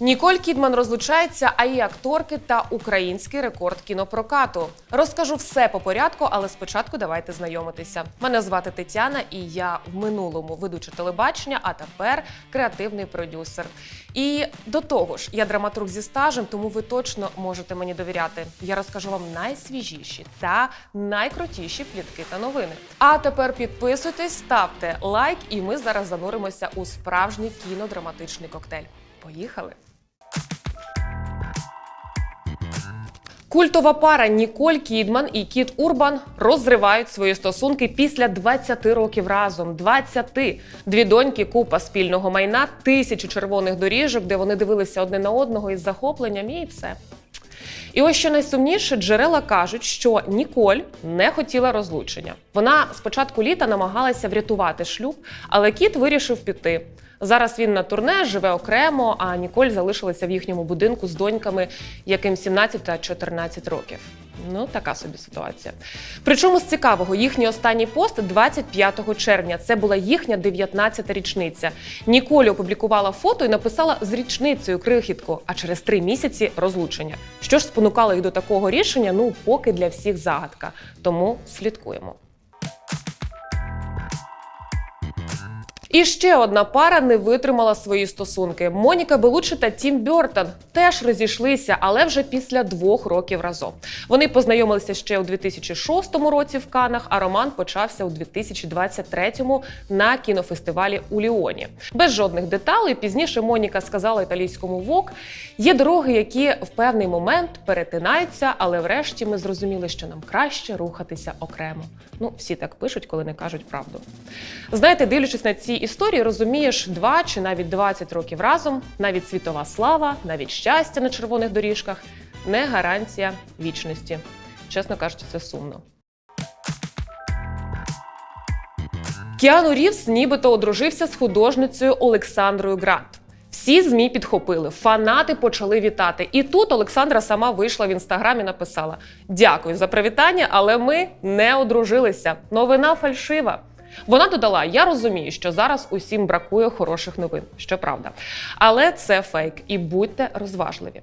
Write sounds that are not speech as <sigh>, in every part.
Ніколь Кідман розлучається, а і акторки та український рекорд кінопрокату. Розкажу все по порядку, але спочатку давайте знайомитися. Мене звати Тетяна, і я в минулому ведуча телебачення, а тепер креативний продюсер. І до того ж, я драматург зі стажем, тому ви точно можете мені довіряти. Я розкажу вам найсвіжіші та найкрутіші плітки та новини. А тепер підписуйтесь, ставте лайк, і ми зараз зануримося у справжній кінодраматичний коктейль. Поїхали! Культова пара Ніколь Кідман і Кіт Урбан розривають свої стосунки після 20 років разом. 20! Дві доньки, купа спільного майна, тисячі червоних доріжок, де вони дивилися одне на одного із захопленням, і все. І ось що найсумніше, джерела кажуть, що Ніколь не хотіла розлучення. Вона з початку літа намагалася врятувати шлюб, але кіт вирішив піти. Зараз він на турне живе окремо, а Ніколь залишилася в їхньому будинку з доньками, яким 17 та 14 років. Ну, така собі ситуація. Причому з цікавого, їхній останній пост 25 червня. Це була їхня 19-та річниця. Ніколь опублікувала фото і написала з річницею крихітку, а через три місяці розлучення. Що ж спонукало їх до такого рішення? Ну, поки для всіх загадка. Тому слідкуємо. І ще одна пара не витримала свої стосунки. Моніка Белуччі та Тім Бьортон теж розійшлися, але вже після двох років разом. Вони познайомилися ще у 2006 році в Канах, а роман почався у 2023-му на кінофестивалі у Ліоні. Без жодних деталей. Пізніше Моніка сказала італійському ВОК, є дороги, які в певний момент перетинаються, але врешті ми зрозуміли, що нам краще рухатися окремо. Ну, всі так пишуть, коли не кажуть правду. Знаєте, дивлячись на ці історії, розумієш, два чи навіть 20 років разом, навіть світова слава, навіть щастя на червоних доріжках не гарантія вічності. Чесно кажучи, це сумно. Кіану Рівс нібито одружився з художницею Олександрою Грант. Всі змі підхопили, фанати почали вітати. І тут Олександра сама вийшла в інстаграмі. Написала: Дякую за привітання, але ми не одружилися. Новина фальшива. Вона додала: Я розумію, що зараз усім бракує хороших новин, що правда. Але це фейк, і будьте розважливі.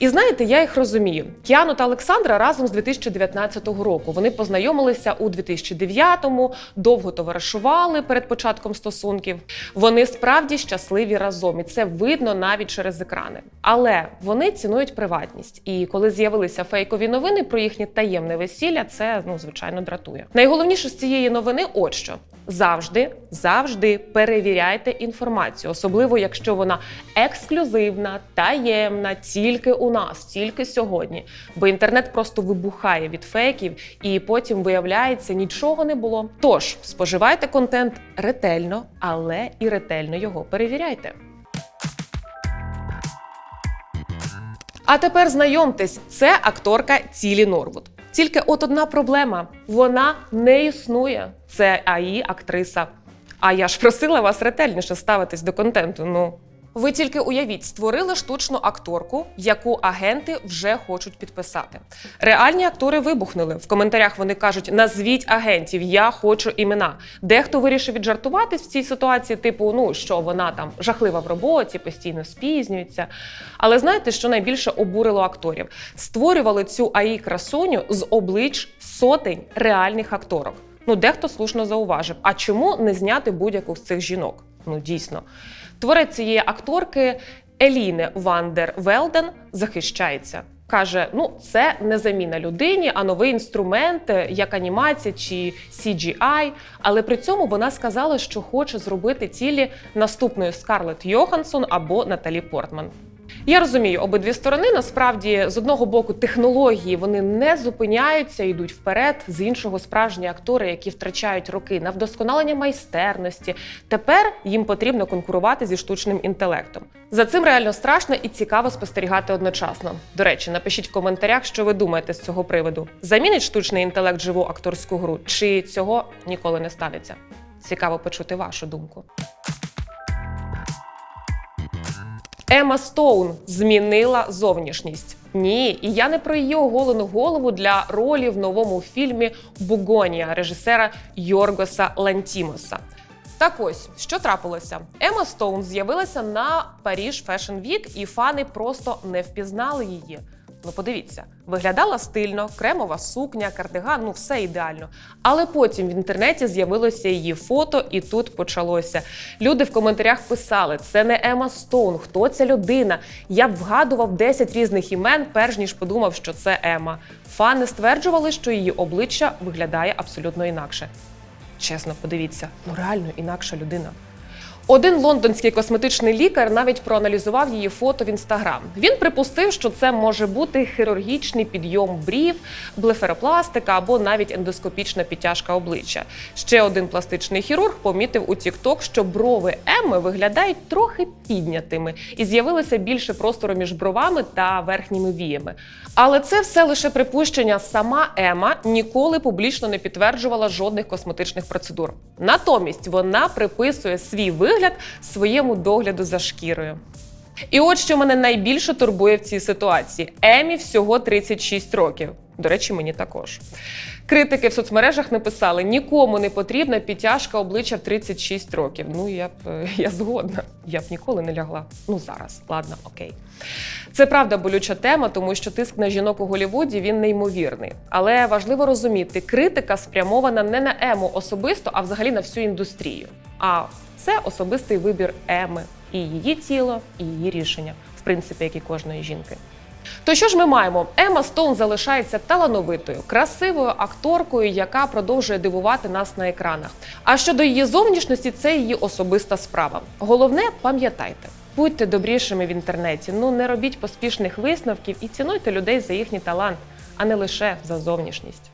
І знаєте, я їх розумію. Кіану та Олександра разом з 2019 року. Вони познайомилися у 2009-му, довго товаришували перед початком стосунків. Вони справді щасливі разом, і це видно навіть через екрани. Але вони цінують приватність. І коли з'явилися фейкові новини про їхнє таємне весілля, це ну звичайно дратує. Найголовніше з цієї новини, от що. Завжди, завжди перевіряйте інформацію, особливо якщо вона ексклюзивна, таємна, тільки у нас, тільки сьогодні. Бо інтернет просто вибухає від фейків, і потім виявляється, нічого не було. Тож споживайте контент ретельно, але і ретельно його перевіряйте. А тепер знайомтесь, це акторка Цілі Норвуд. Тільки от одна проблема: вона не існує. Це АІ актриса. А я ж просила вас ретельніше ставитись до контенту. Ну ви тільки уявіть, створили штучну акторку, яку агенти вже хочуть підписати. Реальні актори вибухнули. В коментарях вони кажуть: назвіть агентів, я хочу імена. Дехто вирішив віджартуватись в цій ситуації, типу, ну що вона там жахлива в роботі, постійно спізнюється. Але знаєте, що найбільше обурило акторів? Створювали цю АІ красуню з облич сотень реальних акторок. Ну, дехто слушно зауважив: а чому не зняти будь-яку з цих жінок? Ну, дійсно. Творець цієї акторки Еліне Вандер Велден захищається. Каже: ну, це не заміна людині, а новий інструмент, як анімація чи CGI. Але при цьому вона сказала, що хоче зробити цілі наступною Скарлетт Йоханссон або Наталі Портман. Я розумію, обидві сторони насправді з одного боку технології вони не зупиняються, йдуть вперед. З іншого справжні актори, які втрачають роки на вдосконалення майстерності. Тепер їм потрібно конкурувати зі штучним інтелектом. За цим реально страшно і цікаво спостерігати одночасно. До речі, напишіть в коментарях, що ви думаєте з цього приводу. Замінить штучний інтелект живу акторську гру, чи цього ніколи не станеться? Цікаво почути вашу думку. Ема Стоун змінила зовнішність. Ні, і я не про її оголену голову для ролі в новому фільмі Бугонія режисера Йоргоса Лантімоса. Так ось, що трапилося? Ема Стоун з'явилася на Паріж Fashion Week, і фани просто не впізнали її. Ну, подивіться, виглядала стильно, кремова сукня, кардиган, ну все ідеально. Але потім в інтернеті з'явилося її фото, і тут почалося. Люди в коментарях писали: це не Ема Стоун, хто ця людина? Я б вгадував 10 різних імен, перш ніж подумав, що це Ема. Фани стверджували, що її обличчя виглядає абсолютно інакше. Чесно, подивіться, ну реально інакша людина. Один лондонський косметичний лікар навіть проаналізував її фото в інстаграм. Він припустив, що це може бути хірургічний підйом брів, блеферопластика або навіть ендоскопічна підтяжка обличчя. Ще один пластичний хірург помітив у TikTok, що брови Еми виглядають трохи піднятими і з'явилося більше простору між бровами та верхніми віями. Але це все лише припущення. Сама Ема ніколи публічно не підтверджувала жодних косметичних процедур. Натомість вона приписує свій вигляд своєму догляду за шкірою. І от що мене найбільше турбує в цій ситуації: Емі всього 36 років. До речі, мені також. Критики в соцмережах написали: нікому не потрібна підтяжка обличчя в 36 років. Ну я б <laughs> я згодна. Я б ніколи не лягла. Ну зараз, ладно, окей. Це правда болюча тема, тому що тиск на жінок у Голівуді він неймовірний. Але важливо розуміти, критика спрямована не на ему особисто, а взагалі на всю індустрію. А це особистий вибір Еми і її тіло, і її рішення, в принципі, як і кожної жінки. То що ж ми маємо? Ема Стоун залишається талановитою, красивою акторкою, яка продовжує дивувати нас на екранах. А щодо її зовнішності, це її особиста справа. Головне, пам'ятайте. Будьте добрішими в інтернеті. Ну не робіть поспішних висновків і цінуйте людей за їхній талант, а не лише за зовнішність.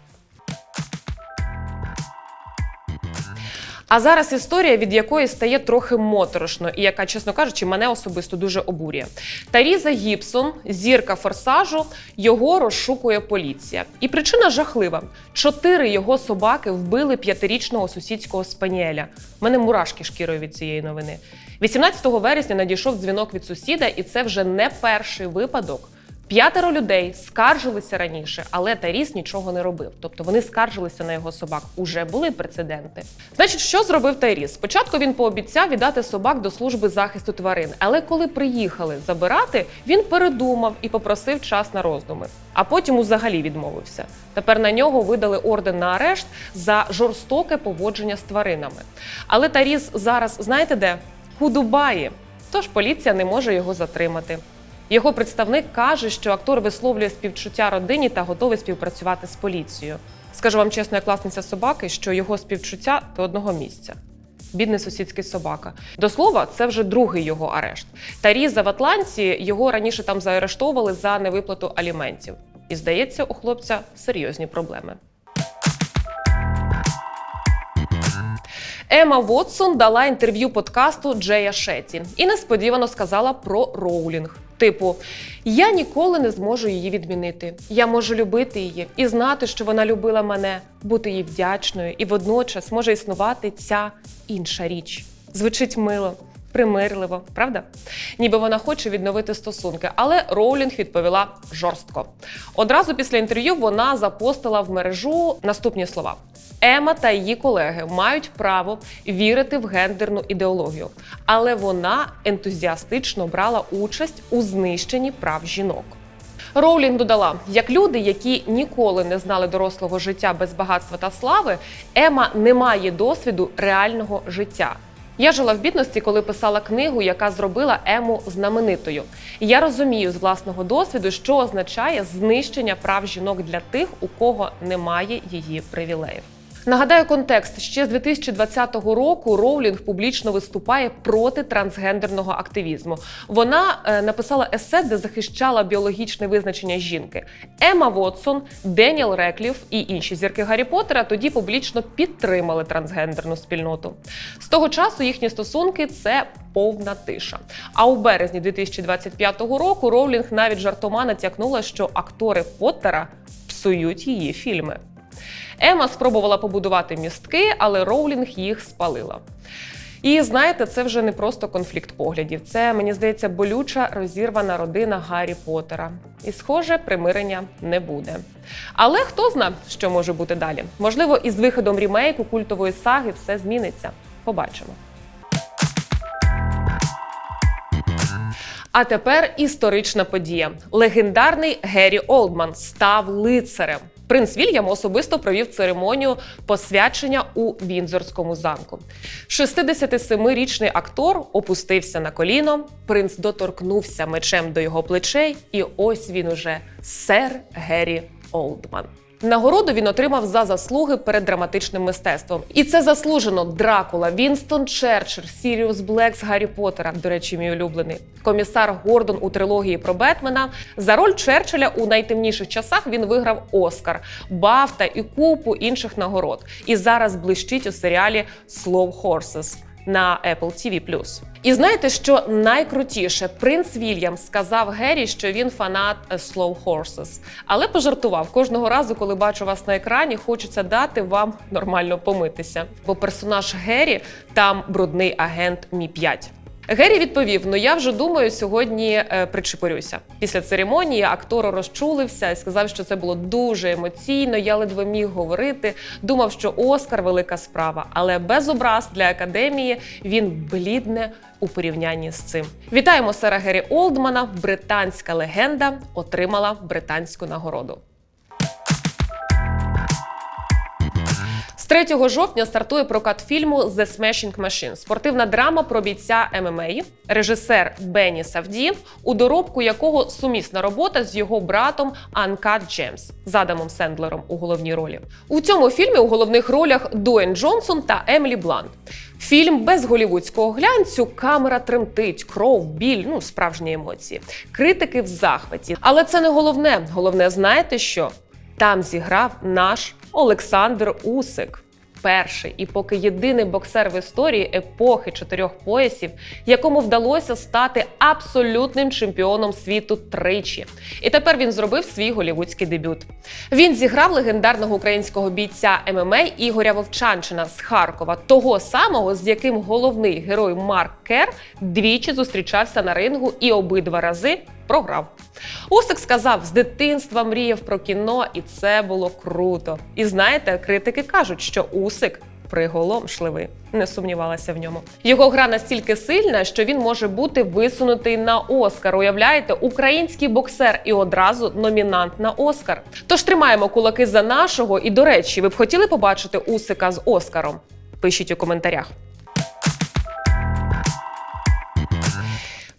А зараз історія, від якої стає трохи моторошно, і яка, чесно кажучи, мене особисто дуже обурює. Таріза Гібсон, зірка форсажу, його розшукує поліція. І причина жахлива: чотири його собаки вбили п'ятирічного сусідського спаніеля. У мене мурашки шкірою від цієї новини. 18 вересня надійшов дзвінок від сусіда, і це вже не перший випадок. П'ятеро людей скаржилися раніше, але Таріс нічого не робив. Тобто вони скаржилися на його собак. Уже були прецеденти. Значить, що зробив Таріс? Спочатку він пообіцяв віддати собак до служби захисту тварин, але коли приїхали забирати, він передумав і попросив час на роздуми. А потім взагалі відмовився. Тепер на нього видали орден на арешт за жорстоке поводження з тваринами. Але Таріс зараз знаєте де? У Дубаї. Тож поліція не може його затримати. Його представник каже, що актор висловлює співчуття родині та готовий співпрацювати з поліцією. Скажу вам чесно, як власниця собаки, що його співчуття до одного місця. Бідний сусідський собака. До слова, це вже другий його арешт. Таріза в Атланті його раніше там заарештовували за невиплату аліментів. І здається, у хлопця серйозні проблеми. Ема Вотсон дала інтерв'ю подкасту Джея Шеті і несподівано сказала про роулінг. Типу, я ніколи не зможу її відмінити. Я можу любити її і знати, що вона любила мене, бути їй вдячною, і водночас може існувати ця інша річ. Звучить мило. Примирливо, правда? Ніби вона хоче відновити стосунки, але Роулінг відповіла жорстко. Одразу після інтерв'ю вона запостила в мережу наступні слова: Ема та її колеги мають право вірити в гендерну ідеологію, але вона ентузіастично брала участь у знищенні прав жінок. Роулінг додала, як люди, які ніколи не знали дорослого життя без багатства та слави, Ема не має досвіду реального життя. Я жила в бідності, коли писала книгу, яка зробила Ему знаменитою. Я розумію з власного досвіду, що означає знищення прав жінок для тих, у кого немає її привілеїв. Нагадаю контекст ще з 2020 року. Роулінг публічно виступає проти трансгендерного активізму. Вона е, написала есе, де захищала біологічне визначення жінки. Ема Вотсон, Деніел Рекліф і інші зірки Гаррі Поттера тоді публічно підтримали трансгендерну спільноту. З того часу їхні стосунки це повна тиша. А у березні 2025 року Роулінг навіть жартома натякнула, що актори Поттера псують її фільми. Ема спробувала побудувати містки, але Роулінг їх спалила. І знаєте, це вже не просто конфлікт поглядів. Це мені здається болюча розірвана родина Гаррі Поттера. І, схоже, примирення не буде. Але хто зна, що може бути далі? Можливо, із виходом рімейку культової саги все зміниться. Побачимо. А тепер історична подія. Легендарний Геррі Олдман став лицарем. Принц Вільям особисто провів церемонію посвячення у Вінзорському замку. 67-річний актор опустився на коліно. Принц доторкнувся мечем до його плечей, і ось він уже сер Геррі Олдман. Нагороду він отримав за заслуги перед драматичним мистецтвом. І це заслужено Дракула, Вінстон Черчилль, Сіріус Блек з Гаррі Поттера, до речі, мій улюблений. Комісар Гордон у трилогії про Бетмена. За роль Черчилля у найтемніших часах він виграв Оскар, Бафта і купу інших нагород. І зараз блищить у серіалі Slow Horses на Apple TV+. І знаєте, що найкрутіше? Принц Вільям сказав Геррі, що він фанат е, Slow Horses. Але пожартував кожного разу, коли бачу вас на екрані, хочеться дати вам нормально помитися. Бо персонаж Геррі там брудний агент Мі 5 Геррі відповів: Ну я вже думаю, сьогодні е, причепорюся. Після церемонії актор розчулився і сказав, що це було дуже емоційно. Я ледве міг говорити. Думав, що Оскар велика справа, але без образ для академії він блідне у порівнянні з цим. Вітаємо сера Геррі Олдмана. Британська легенда отримала британську нагороду. З 3 жовтня стартує прокат фільму The Smashing Machine – спортивна драма про бійця ММА, режисер Бенні Савді, у доробку якого сумісна робота з його братом Анкат Джемс з Адамом Сендлером у головній ролі. У цьому фільмі у головних ролях Дуен Джонсон та Емілі Блант. Фільм без голівудського глянцю, камера тремтить, кров, біль, ну справжні емоції. Критики в захваті. Але це не головне. Головне, знаєте що? Там зіграв наш Олександр Усик. Перший і поки єдиний боксер в історії епохи чотирьох поясів, якому вдалося стати абсолютним чемпіоном світу тричі. І тепер він зробив свій голівудський дебют. Він зіграв легендарного українського бійця ММА Ігоря Вовчанчина з Харкова, того самого, з яким головний герой Марк Кер двічі зустрічався на рингу і обидва рази програв. Усик сказав, з дитинства мріяв про кіно, і це було круто. І знаєте, критики кажуть, що Усик приголомшливий. Не сумнівалася в ньому. Його гра настільки сильна, що він може бути висунутий на Оскар. Уявляєте, український боксер і одразу номінант на Оскар. Тож тримаємо кулаки за нашого. І до речі, ви б хотіли побачити Усика з Оскаром? Пишіть у коментарях.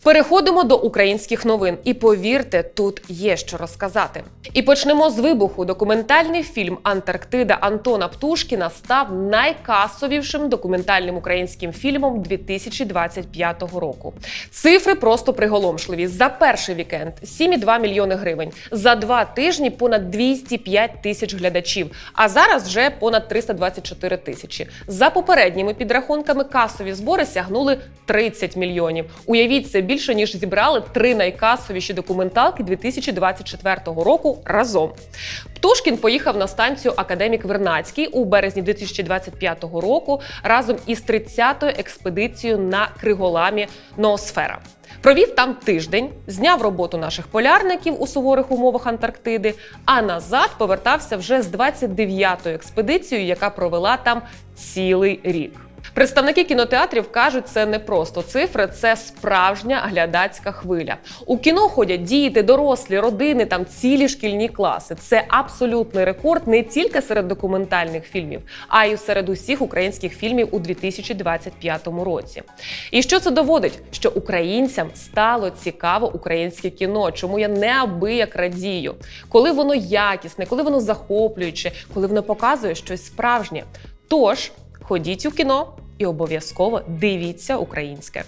Переходимо до українських новин, і повірте, тут є що розказати. І почнемо з вибуху. Документальний фільм Антарктида Антона Птушкіна став найкасовішим документальним українським фільмом 2025 року. Цифри просто приголомшливі. За перший вікенд 7,2 мільйони гривень. За два тижні понад 205 тисяч глядачів. А зараз вже понад 324 тисячі. За попередніми підрахунками касові збори сягнули 30 мільйонів. Уявіть це більше ніж зібрали три найкасовіші документалки 2024 року разом. Птушкін поїхав на станцію Академік Вернацький у березні 2025 року разом із 30-ю експедицією на Криголамі Ноосфера. Провів там тиждень, зняв роботу наших полярників у суворих умовах Антарктиди, а назад повертався вже з 29-ю експедицією, яка провела там цілий рік. Представники кінотеатрів кажуть, це не просто цифри, це справжня глядацька хвиля. У кіно ходять діти, дорослі, родини, там цілі шкільні класи. Це абсолютний рекорд не тільки серед документальних фільмів, а й серед усіх українських фільмів у 2025 році. І що це доводить? Що українцям стало цікаво українське кіно, чому я неабияк радію, коли воно якісне, коли воно захоплююче, коли воно показує щось справжнє. Тож ходіть у кіно і обов'язково дивіться українське.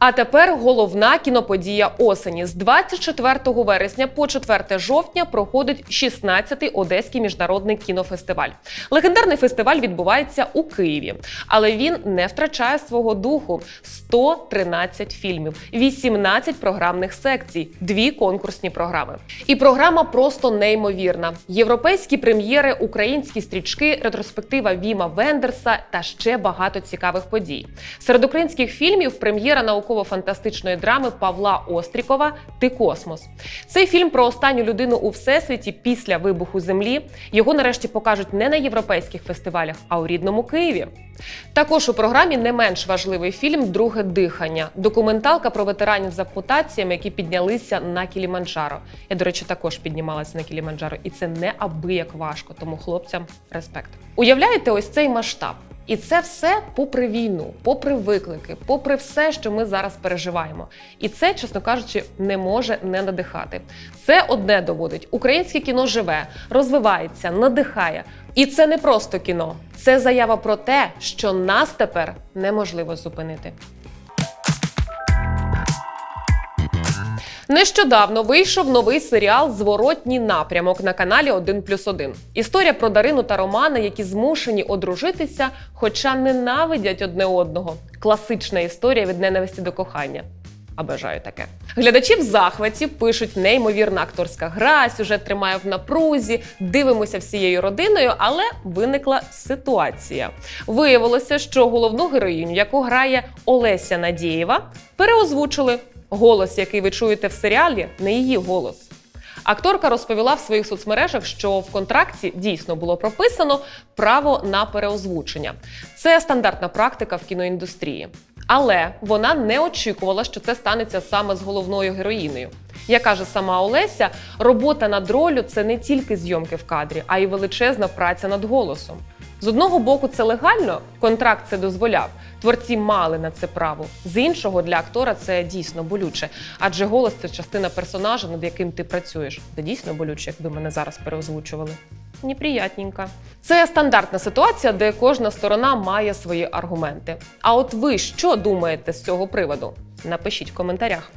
А тепер головна кіноподія осені з 24 вересня по 4 жовтня проходить 16-й Одеський міжнародний кінофестиваль. Легендарний фестиваль відбувається у Києві, але він не втрачає свого духу: 113 фільмів, 18 програмних секцій, дві конкурсні програми. І програма просто неймовірна: європейські прем'єри, українські стрічки, ретроспектива Віма Вендерса та ще багато цікавих подій. Серед українських фільмів прем'єра наукового науково-фантастичної драми Павла Острікова Ти космос. Цей фільм про останню людину у всесвіті після вибуху землі. Його нарешті покажуть не на європейських фестивалях, а у рідному Києві. Також у програмі не менш важливий фільм Друге дихання документалка про ветеранів з ампутаціями, які піднялися на Кіліманджаро. Я, до речі, також піднімалася на Кіліманджаро, і це неабияк важко. Тому хлопцям респект. Уявляєте, ось цей масштаб. І це все попри війну, попри виклики, попри все, що ми зараз переживаємо. І це, чесно кажучи, не може не надихати. Це одне доводить: українське кіно живе, розвивається, надихає. І це не просто кіно, це заява про те, що нас тепер неможливо зупинити. Нещодавно вийшов новий серіал Зворотній напрямок на каналі 1 плюс 1. Історія про Дарину та Романа, які змушені одружитися, хоча ненавидять одне одного. Класична історія від ненависті до кохання. А бажаю таке. Глядачі в захваті пишуть неймовірна акторська гра, сюжет тримає в напрузі, дивимося всією родиною, але виникла ситуація. Виявилося, що головну героїню, яку грає Олеся Надієва, переозвучили. Голос, який ви чуєте в серіалі, не її голос. Акторка розповіла в своїх соцмережах, що в контракті дійсно було прописано право на переозвучення. Це стандартна практика в кіноіндустрії. Але вона не очікувала, що це станеться саме з головною героїнею. Як каже сама Олеся, робота над ролью це не тільки зйомки в кадрі, а й величезна праця над голосом. З одного боку, це легально, контракт це дозволяв. Творці мали на це право. З іншого для актора це дійсно болюче, адже голос це частина персонажа, над яким ти працюєш. Це дійсно болюче, якби мене зараз переозвучували. Неприятненько. Це стандартна ситуація, де кожна сторона має свої аргументи. А от ви що думаєте з цього приводу? Напишіть в коментарях.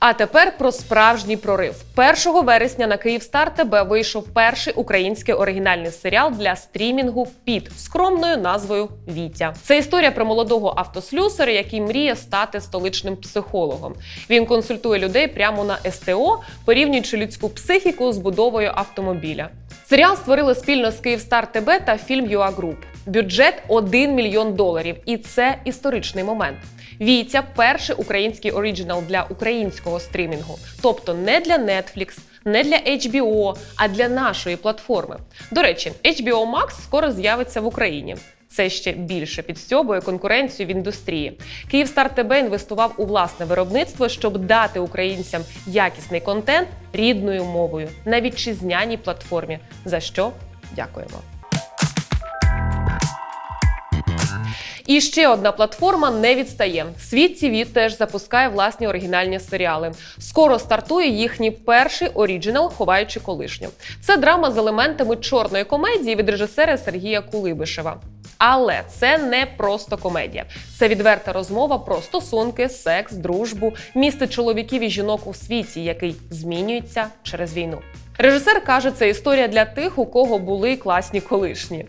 А тепер про справжній прорив. 1 вересня на Київстар ТБ вийшов перший український оригінальний серіал для стрімінгу під скромною назвою Вітя. Це історія про молодого автослюсаря, який мріє стати столичним психологом. Він консультує людей прямо на СТО, порівнюючи людську психіку з будовою автомобіля. Серіал створили спільно з Київстар ТБ та фільм Груп. Бюджет 1 мільйон доларів, і це історичний момент. Вітя перший український оригінал для українського стрімінгу, тобто не для Netflix, не для HBO, а для нашої платформи. До речі, HBO Max скоро з'явиться в Україні. Це ще більше підстьобує конкуренцію в індустрії. Київстар ТБ інвестував у власне виробництво, щоб дати українцям якісний контент рідною мовою на вітчизняній платформі. За що дякуємо. І ще одна платформа не відстає. Світ TV теж запускає власні оригінальні серіали. Скоро стартує їхній перший оріджинал, ховаючи колишню. Це драма з елементами чорної комедії від режисера Сергія Кулибишева. Але це не просто комедія. Це відверта розмова про стосунки, секс, дружбу, місце чоловіків і жінок у світі, який змінюється через війну. Режисер каже, це історія для тих, у кого були класні колишні.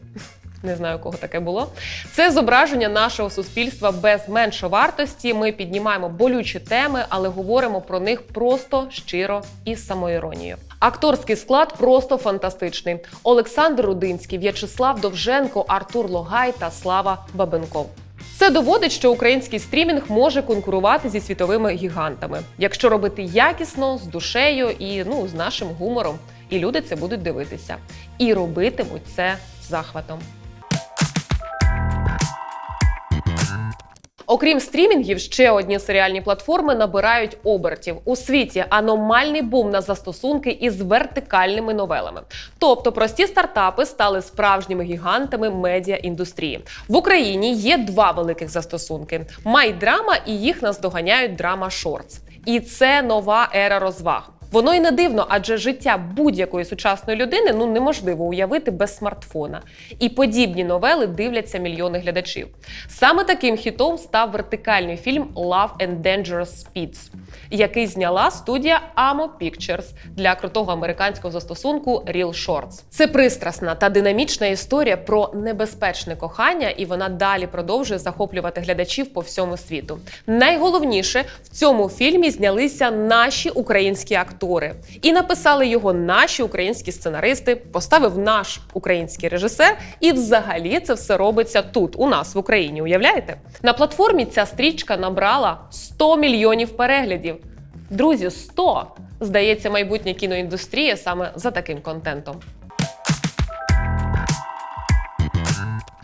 Не знаю, у кого таке було. Це зображення нашого суспільства без меншовартості. Ми піднімаємо болючі теми, але говоримо про них просто щиро і з самоіронією. Акторський склад просто фантастичний: Олександр Рудинський, В'ячеслав Довженко, Артур Логай та Слава Бабенков. Це доводить, що український стрімінг може конкурувати зі світовими гігантами, якщо робити якісно, з душею і ну з нашим гумором. І люди це будуть дивитися. І робитимуть це захватом. Окрім стрімінгів, ще одні серіальні платформи набирають обертів у світі. Аномальний бум на застосунки із вертикальними новелами. Тобто прості стартапи стали справжніми гігантами медіаіндустрії. В Україні є два великих застосунки: майдрама і їх наздоганяють драма Шортс. І це нова ера розваг. Воно й не дивно, адже життя будь-якої сучасної людини ну неможливо уявити без смартфона. І подібні новели дивляться мільйони глядачів. Саме таким хітом став вертикальний фільм Love and Dangerous Speeds. Який зняла студія Amo Pictures для крутого американського застосунку Real Shorts. Це пристрасна та динамічна історія про небезпечне кохання, і вона далі продовжує захоплювати глядачів по всьому світу. Найголовніше в цьому фільмі знялися наші українські актори і написали його наші українські сценаристи, поставив наш український режисер, і взагалі це все робиться тут, у нас в Україні. Уявляєте? На платформі ця стрічка набрала 100 мільйонів переглядів. Друзі, 100! Здається, майбутня кіноіндустрія саме за таким контентом.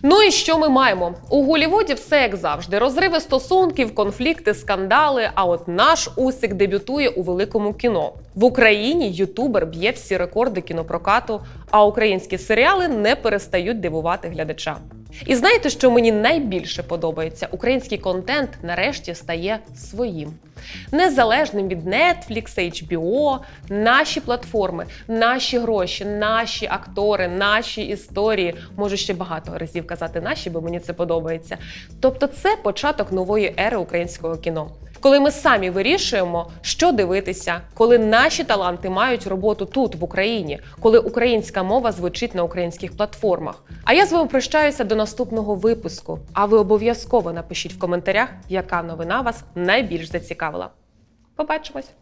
Ну і що ми маємо? У Голівуді все як завжди: розриви стосунків, конфлікти, скандали. А от наш Усик дебютує у великому кіно. В Україні ютубер б'є всі рекорди кінопрокату, а українські серіали не перестають дивувати глядача. І знаєте, що мені найбільше подобається? Український контент нарешті стає своїм. Незалежним від Netflix, HBO, наші платформи, наші гроші, наші актори, наші історії. Можу ще багато разів казати наші, бо мені це подобається. Тобто, це початок нової ери українського кіно. Коли ми самі вирішуємо, що дивитися, коли наші таланти мають роботу тут, в Україні, коли українська мова звучить на українських платформах. А я з вами прощаюся до наступного випуску. А ви обов'язково напишіть в коментарях, яка новина вас найбільш зацікавила. Побачимось!